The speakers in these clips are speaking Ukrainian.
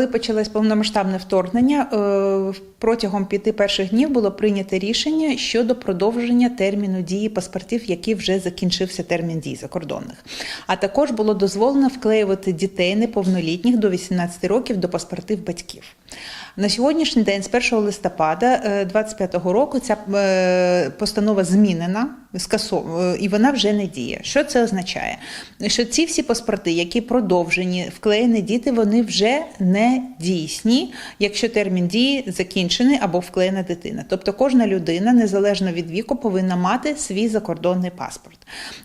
Коли почалось повномасштабне вторгнення, е, протягом п'яти перших днів було прийнято рішення щодо продовження терміну дії паспортів, які вже закінчився термін дії закордонних. А також було дозволено вклеювати дітей неповнолітніх до 18 років до паспортів батьків. На сьогоднішній день, з 1 листопада 2025 року, ця е, постанова змінена, е, і вона вже не діє. Що це означає? Що ці всі паспорти, які продовжені, вклеєні діти, вони вже не дійсні, якщо термін дії закінчений або вклеєна дитина. Тобто кожна людина, незалежно від віку, повинна мати свій закордонний паспорт.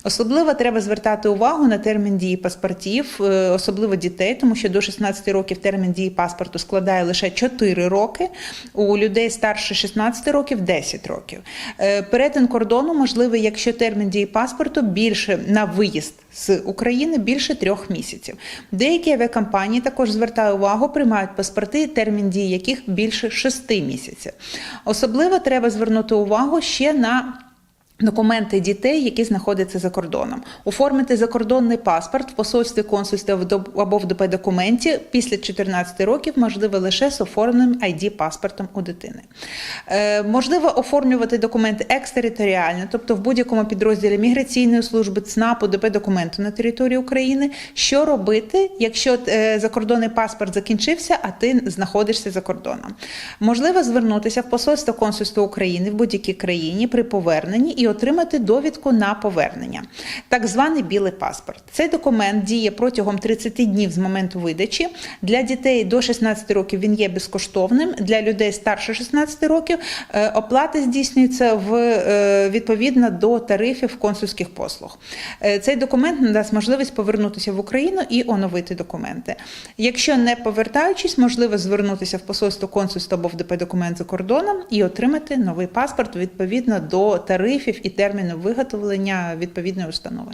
Особливо треба звертати увагу на термін дії паспортів, е, особливо дітей, тому що до 16 років термін дії паспорту складає лише 4 роки. У людей старше 16 років 10 років. Е, Перетин кордону можливий, якщо термін дії паспорту більше на виїзд з України більше трьох місяців. Деякі авіакомпанії також звертаю увагу, приймають паспорти, термін дії яких більше 6 місяців. Особливо треба звернути увагу ще на Документи дітей, які знаходяться за кордоном, оформити закордонний паспорт в посольстві консульстві або в ДП документі після 14 років можливо лише з оформленим id паспортом у дитини. Е, можливо оформлювати документи екстериторіально, тобто в будь-якому підрозділі міграційної служби, ЦНАПу, ДП документу на території України. Що робити, якщо е, закордонний паспорт закінчився, а ти знаходишся за кордоном? Можливо звернутися в посольство консульства України в будь-якій країні при поверненні і отримати довідку на повернення, так званий білий паспорт. Цей документ діє протягом 30 днів з моменту видачі. Для дітей до 16 років він є безкоштовним. Для людей старше 16 років е, оплата здійснюється в е, відповідно до тарифів консульських послуг. Е, Цей документ надасть можливість повернутися в Україну і оновити документи. Якщо не повертаючись, можливо звернутися в посольство консульства або в ДП документ за кордоном і отримати новий паспорт відповідно до тарифів і терміну виготовлення відповідної установи.